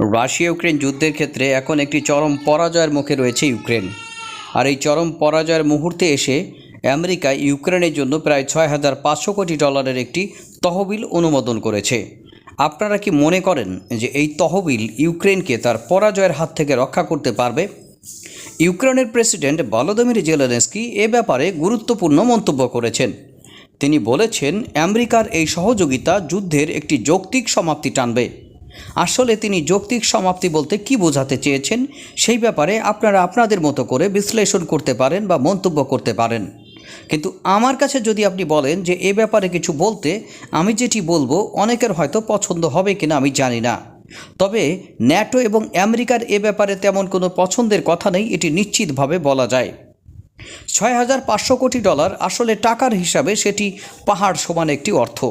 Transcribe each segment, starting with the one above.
Russia Ukraine যুদ্ধের ক্ষেত্রে এখন একটি চরম পরাজয়ের মুখে রয়েছে ইউক্রেন। আর এই চরম পরাজয়ের মুহূর্তে এসে আমেরিকা ইউক্রেনের জন্য প্রায় ছয় হাজার পাঁচশো কোটি ডলারের একটি তহবিল অনুমোদন করেছে। আপনারা কি মনে করেন যে এই তহবিল ইউক্রেনকে তার পরাজয়ের হাত থেকে রক্ষা করতে পারবে? ইউক্রেনের প্রেসিডেন্ট ভলোদিমির জেলেনস্কি এ ব্যাপারে গুরুত্বপূর্ণ মন্তব্য করেছেন। তিনি বলেছেন, আমেরিকার এই সহযোগিতা যুদ্ধের একটি যৌক্তিক সমাপ্তি টানবে। আসলে তিনি যৌক্তিক সমাপ্তি বলতে কি বোঝাতে চেয়েছেন? সেই ব্যাপারে আপনারা আপনাদের মতো করে বিশ্লেষণ করতে পারেন বা মন্তব্য করতে পারেন। কিন্তু আমার কাছে যদি আপনি বলেন যে এ ব্যাপারে কিছু বলতে আমি যেটি বলব অনেকের হয়তো পছন্দ হবে কিনা আমি জানি না। তবে ন্যাটো এবং আমেরিকার এ ব্যাপারে তেমন কোনো পছন্দের কথা নেই, এটি নিশ্চিতভাবে বলা যায়। ছয় হাজার পাঁচশো কোটি ডলার আসলে টাকার হিসাবে সেটি পাহাড় সমান একটি অর্থ।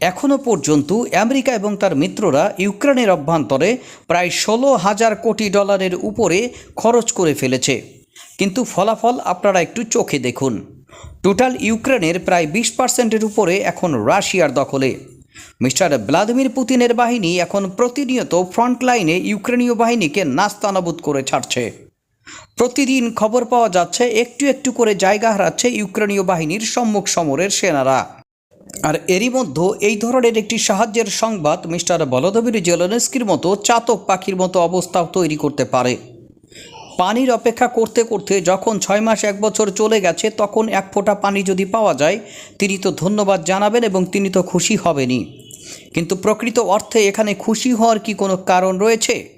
এখনও পর্যন্ত আমেরিকা এবং তার মিত্ররা ইউক্রেনের অভ্যন্তরে প্রায় ষোলো হাজার কোটি ডলারের উপরে খরচ করে ফেলেছে। কিন্তু ফলাফল আপনারা একটু চোখে দেখুন। টোটাল ইউক্রেনের প্রায় বিশ পার্সেন্টের উপরে এখন রাশিয়ার দখলে। মিস্টার ভ্লাদিমির পুতিনের বাহিনী এখন প্রতিনিয়ত ফ্রন্টলাইনে ইউক্রেনীয় বাহিনীকে নাস্তানাবুদ করে ছাড়ছে। প্রতিদিন খবর পাওয়া যাচ্ছে, একটু একটু করে জায়গা হারাচ্ছে ইউক্রেনীয় বাহিনীর সম্মুখ সমরের সেনারা। আর এরই মধ্যে এই ধরনের একটি সাহায্যের সংবাদ মিস্টার বলদবীর জেলনেস্কির মতো চাতক পাখির মতো অবস্থা তৈরি করতে পারে। পানির অপেক্ষা করতে করতে যখন ছয় মাস এক বছর চলে গেছে, তখন এক ফোঁটা পানি যদি পাওয়া যায়, তিনি তো ধন্যবাদ জানাবেন এবং তিনি তো খুশি হবেনই। কিন্তু প্রকৃত অর্থে এখানে খুশি হওয়ার কি কোনো কারণ রয়েছে?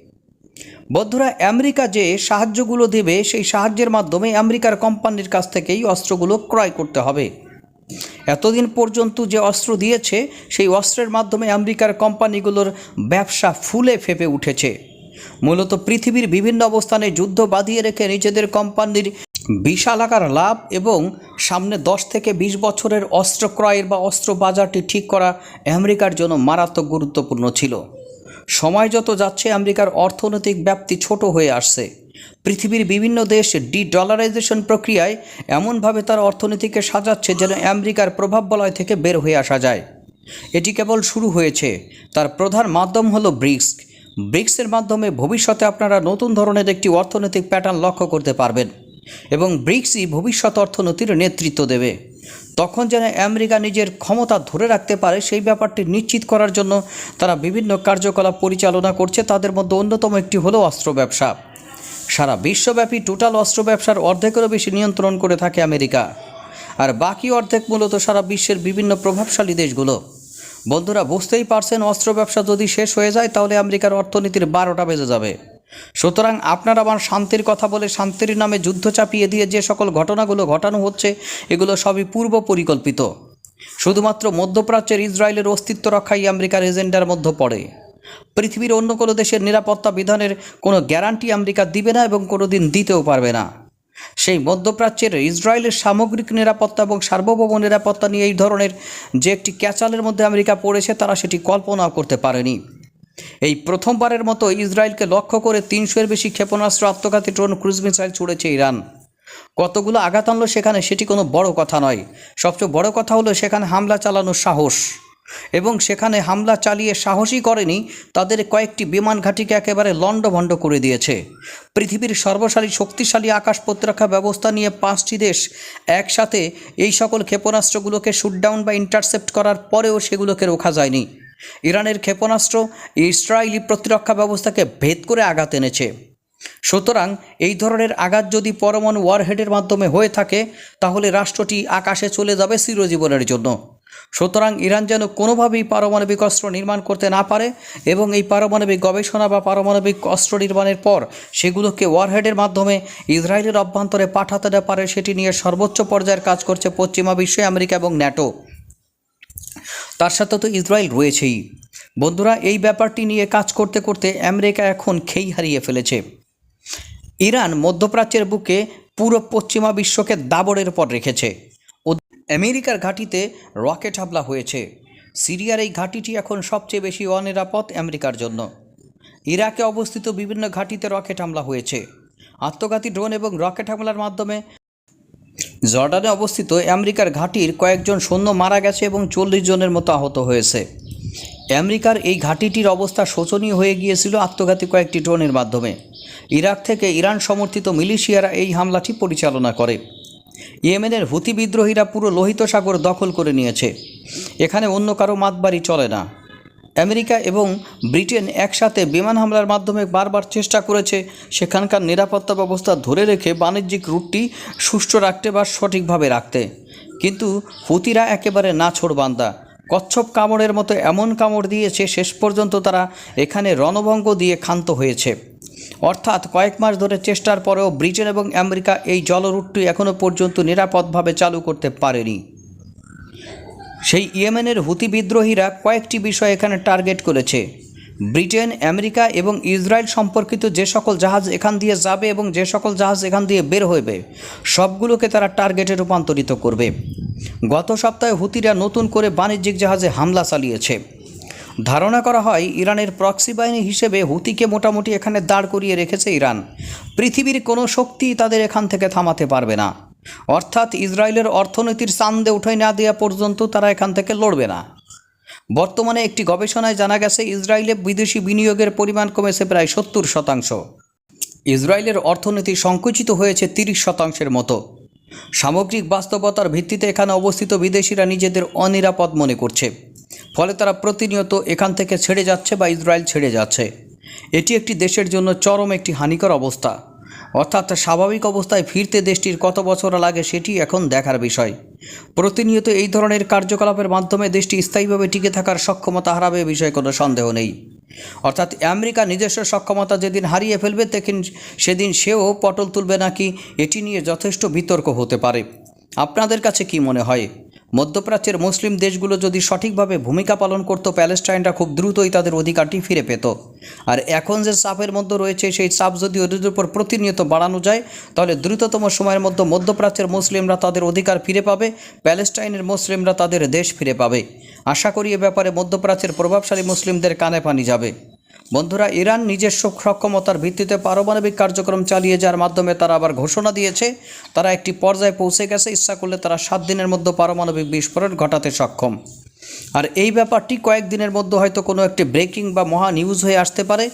বন্ধুরা, আমেরিকা যে সাহায্যগুলো দেবে, সেই সাহায্যের মাধ্যমে আমেরিকার কোম্পানির কাছ থেকেই অস্ত্রগুলো ক্রয় করতে হবে। এতদিন পর্যন্ত যে অস্ত্র দিয়েছে, সেই অস্ত্রের মাধ্যমে আমেরিকার কোম্পানিগুলোর ব্যবসা ফুলে ফেপে উঠেছে। মূলত পৃথিবীর বিভিন্ন অবস্থানে যুদ্ধ বাঁধিয়ে রেখে নিজেদের কোম্পানির বিশাল আকার লাভ এবং সামনে দশ থেকে বিশ বছরের অস্ত্র ক্রয়ের বা অস্ত্র বাজারটি ঠিক করা আমেরিকার জন্য মারাত্মক গুরুত্বপূর্ণ ছিল। সময় যত যাচ্ছে, আমেরিকার অর্থনৈতিক ব্যাপ্তি ছোট হয়ে আসছে। পৃথিবীর বিভিন্ন দেশ ডি ডলারাইজেশন প্রক্রিয়ায় এমনভাবে তার অর্থনীতিকে সাজাচ্ছে যেন আমেরিকার প্রভাব বলয় থেকে বের হয়ে আসা যায়। এটি কেবল শুরু হয়েছে। তার প্রধান মাধ্যম হল ব্রিক্স। ব্রিক্সের মাধ্যমে ভবিষ্যতে আপনারা নতুন ধরনের একটি অর্থনৈতিক প্যাটার্ন লক্ষ্য করতে পারবেন এবং ব্রিক্সই ভবিষ্যৎ অর্থনীতির নেতৃত্ব দেবে। তখন যেন আমেরিকা নিজের ক্ষমতা ধরে রাখতে পারে সেই ব্যাপারটি নিশ্চিত করার জন্য তারা বিভিন্ন কার্যকলাপ পরিচালনা করছে। তাদের মধ্যে অন্যতম একটি হলো অস্ত্র ব্যবসা। সারা বিশ্বব্যাপী টোটাল অস্ত্র ব্যবসার অর্ধেকেরও বেশি নিয়ন্ত্রণ করে থাকে আমেরিকা। আর বাকি অর্ধেক মূলত সারা বিশ্বের বিভিন্ন প্রভাবশালী দেশগুলো। বন্ধুরা, বুঝতেই পারছেন, অস্ত্র ব্যবসা যদি শেষ হয়ে যায়, তাহলে আমেরিকার অর্থনীতির বারোটা বেজে যাবে। সুতরাং আপনার আমার শান্তির কথা বলে শান্তির নামে যুদ্ধ চাপিয়ে দিয়ে যে সকল ঘটনাগুলো ঘটানো হচ্ছে, এগুলো সবই পূর্ব পরিকল্পিত। শুধুমাত্র মধ্যপ্রাচ্যের ইসরায়েলের অস্তিত্ব রক্ষাই আমেরিকার এজেন্ডার মধ্যে পড়ে। পৃথিবীর অন্য কোনো দেশের নিরাপত্তা বিধানের কোনো গ্যারান্টি আমেরিকা দিবে না এবং কোনো দিন দিতেও পারবে না। সেই মধ্যপ্রাচ্যের ইসরায়েলের সামগ্রিক নিরাপত্তা এবং সার্বভৌম নিরাপত্তা নিয়ে এই ধরনের যে একটি ক্যাচালের মধ্যে আমেরিকা পড়েছে, তারা সেটি কল্পনাও করতে পারেনি। এই প্রথমবারের মতো ইসরায়েলকে লক্ষ্য করে তিনশোর বেশি ক্ষেপণাস্ত্র, আত্মঘাতী ড্রোন, ক্রুজ মিসাইল ছুড়েছে ইরান। কতগুলো আঘাত আনলো সেখানে সেটি কোনো বড় কথা নয়। সবচেয়ে বড় কথা হলো সেখানে হামলা চালানোর সাহস। এবং সেখানে হামলা চালিয়ে সাহসই করেনি তাদের কয়েকটি বিমান ঘাঁটিকে একেবারে লণ্ডভণ্ড করে দিয়েছে। পৃথিবীর সর্বশালী শক্তিশালী আকাশ প্রতিরক্ষা ব্যবস্থা নিয়ে পাঁচটি দেশ একসাথে এই সকল ক্ষেপণাস্ত্রগুলোকে শুটডাউন বা ইন্টারসেপ্ট করার পরেও সেগুলোকে রোখা যায়নি। ইরানের ক্ষেপণাস্ত্র ইসরায়েলি প্রতিরক্ষা ব্যবস্থাকে ভেদ করে আঘাত এনেছে। সুতরাং এই ধরনের আঘাত যদি পরমাণু ওয়ারহেডের মাধ্যমে হয়ে থাকে, তাহলে রাষ্ট্রটি আকাশে চলে যাবে চিরজীবনের জন্য। সুতরাং ইরান যেন কোনোভাবেই পারমাণবিক অস্ত্র নির্মাণ করতে না পারে এবং এই পারমাণবিক গবেষণা বা পারমাণবিক অস্ত্র নির্মাণের পর সেগুলোকে ওয়ারহেডের মাধ্যমে ইসরায়েলের অভ্যন্তরে পাঠাতে না পারে, সেটি নিয়ে সর্বোচ্চ পর্যায়ের কাজ করছে পশ্চিমা বিশ্বে, আমেরিকা এবং ন্যাটো। তার সাথে তো ইসরায়েল রয়েছেই। বন্ধুরা, এই ব্যাপারটি নিয়ে কাজ করতে করতে আমেরিকা এখন খেই হারিয়ে ফেলেছে। ইরান মধ্যপ্রাচ্যের বুকে পুরো পশ্চিমা বিশ্বকে দাবড়ের পর রেখেছে। আমেরিকার ঘাঁটিতে রকেট হামলা হয়েছে। সিরিয়ার এই ঘাঁটিটি এখন সবচেয়ে বেশি অনিরাপদ আমেরিকার জন্য। ইরাকে অবস্থিত বিভিন্ন ঘাঁটিতে রকেট হামলা হয়েছে। আত্মঘাতী ড্রোন এবং রকেট হামলার মাধ্যমে জর্ডানে অবস্থিত আমেরিকার ঘাঁটির কয়েকজন সৈন্য মারা গেছে এবং চল্লিশ জনের মতো আহত হয়েছে। আমেরিকার এই ঘাঁটিটির অবস্থা শোচনীয় হয়ে গিয়েছিল আত্মঘাতী কয়েকটি ড্রোনের মাধ্যমে। ইরাক থেকে ইরান সমর্থিত মিলিশিয়ারা এই হামলাটি পরিচালনা করে। ইয়েমেনের হুতি বিদ্রোহীরা পুরো লোহিত সাগর দখল করে নিয়েছে। এখানে অন্য কারও মাতবাড়ি চলে না। আমেরিকা এবং ব্রিটেন একসাথে বিমান হামলার মাধ্যমে বারবার চেষ্টা করেছে সেখানকার নিরাপত্তা ব্যবস্থা ধরে রেখে বাণিজ্যিক রুটটি সুষ্ঠু রাখতে বা সঠিকভাবে রাখতে। কিন্তু হুতিরা একেবারে নাছোড় বান্দা। কচ্ছপ কামড়ের মতো এমন কামড় দিয়েছে শেষ পর্যন্ত তারা এখানে রণভঙ্গ দিয়ে ক্ষান্ত হয়েছে। অর্থাৎ কয়েক মাস ধরে চেষ্টার পরেও ব্রিটেন এবং আমেরিকা এই জলরুটটি এখনও পর্যন্ত নিরাপদভাবে চালু করতে পারেনি। সেই ইয়েমেনের হুতি বিদ্রোহীরা কয়েকটি বিষয় এখানে টার্গেট করেছে। ব্রিটেন, আমেরিকা এবং ইসরায়েল সম্পর্কিত যে সকল জাহাজ এখান দিয়ে যাবে এবং যে সকল জাহাজ এখান দিয়ে বের হইবে, সবগুলোকে তারা টার্গেটে রূপান্তরিত করবে। গত সপ্তাহে হুতিরা নতুন করে বাণিজ্যিক জাহাজে হামলা চালিয়েছে। ধারণা করা হয়, ইরানের প্রক্সি বাহিনী হিসেবে হুতিকে মোটামুটি এখানে দাঁড় করিয়ে রেখেছে ইরান। পৃথিবীর কোনো শক্তি তাদের এখান থেকে থামাতে পারবে না। অর্থাৎ ইসরায়েলের অর্থনীতির চান্দে উঠাই না দেওয়া পর্যন্ত তারা এখান থেকে লড়বে না। বর্তমানে একটি গবেষণায় জানা গেছে, ইসরায়েলে বিদেশি বিনিয়োগের পরিমাণ কমেছে প্রায় সত্তর শতাংশ। ইসরায়েলের অর্থনীতি সংকুচিত হয়েছে তিরিশ শতাংশের মতো। সামগ্রিক বাস্তবতার ভিত্তিতে এখানে অবস্থিত বিদেশিরা নিজেদের অনিরাপদ মনে করছে। ফলে তারা প্রতিনিয়ত এখান থেকে ছেড়ে যাচ্ছে বা ইসরায়েল ছেড়ে যাচ্ছে। এটি একটি দেশের জন্য চরম একটি হানিকর অবস্থা। অর্থাৎ স্বাভাবিক অবস্থায় ফিরতে দেশটির কত বছর লাগে সেটি এখন দেখার বিষয়। প্রতিনিয়ত এই ধরনের কার্যকলাপের মাধ্যমে দেশটি স্থায়ীভাবে টিকে থাকার সক্ষমতা হারাবে বিষয়ে কোনো সন্দেহ নেই। অর্থাৎ আমেরিকা নিজস্ব সক্ষমতা যেদিন হারিয়ে ফেলবে তেদিন সেদিন সেও পটল তুলবে নাকি, এটি নিয়ে যথেষ্ট বিতর্ক হতে পারে। আপনাদের কাছে কি মনে হয়? মধ্যপ্রাচ্যের মুসলিম দেশগুলো যদি সঠিকভাবে ভূমিকা পালন করত, প্যালেস্টাইনরা খুব দ্রুতই তাদের অধিকারটি ফিরে পেত। আর এখন যে চাপের মধ্যে রয়েছে, সেই চাপ যদি ওদের উপর প্রতিনিয়ত বাড়ানো যায়, তাহলে দ্রুততম সময়ের মধ্যে মধ্যপ্রাচ্যের মুসলিমরা তাদের অধিকার ফিরে পাবে, প্যালেস্টাইনের মুসলিমরা তাদের দেশ ফিরে পাবে। আশা করি এ ব্যাপারে মধ্যপ্রাচ্যের প্রভাবশালী মুসলিমদের কানে পানি যাবে। বন্ধুরা, ইরান নিজস্ব সক্ষমতার ভিত্তিতে পারমাণবিক কার্যক্রম চালিয়ে যাওয়ার মাধ্যমে তারা আবার ঘোষণা দিয়েছে, তারা একটি পর্যায়ে পৌঁছে গেছে, ইচ্ছা করলে তারা সাত দিনের মধ্যে পারমাণবিক বিস্ফোরণ ঘটাতে সক্ষম। আর এই ব্যাপারটি কয়েকদিনের মধ্যে হয়তো কোনো একটি ব্রেকিং বা মহা নিউজ হয়ে আসতে পারে।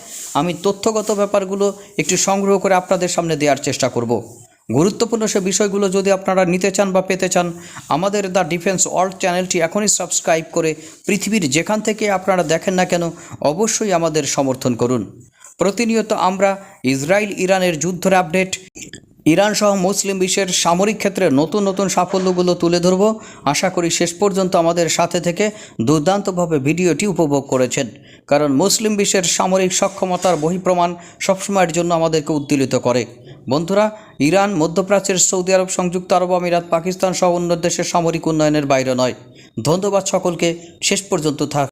আমি তথ্যগত ব্যাপারগুলো একটু সংগ্রহ করে আপনাদের সামনে দেওয়ার চেষ্টা করব। গুরুত্বপূর্ণ সে বিষয়গুলো যদি আপনারা নিতে চান বা পেতে চান, আমাদের দ্য ডিফেন্স ওয়ার্ল্ড চ্যানেলটি এখনই সাবস্ক্রাইব করে পৃথিবীর যেখান থেকে আপনারা দেখেন না কেন, অবশ্যই আমাদের সমর্থন করুন। প্রতিনিয়ত আমরা ইসরায়েল ইরানের যুদ্ধের আপডেট ইরান সহ মুসলিম বিশ্বের সামরিক ক্ষেত্রে নতুন নতুন সাফল্যগুলো তুলে ধরব। আশা করি শেষ পর্যন্ত আমাদের সাথে থেকে দুর্দান্তভাবে ভিডিওটি উপভোগ করেছেন। কারণ মুসলিম বিশ্বের সামরিক সক্ষমতার বহিঃপ্রমাণ সবসময়ের জন্য আমাদেরকে উদ্দীলিত করে। বন্ধুরা, ইরান মধ্যপ্রাচ্যের সৌদি আরব সংযুক্ত আরব আমিরাত, পাকিস্তান সহ অন্য দেশের সামরিক উন্নয়নের বাইরে নয়। ধন্যবাদ সকলকে। শেষ পর্যন্ত থাক।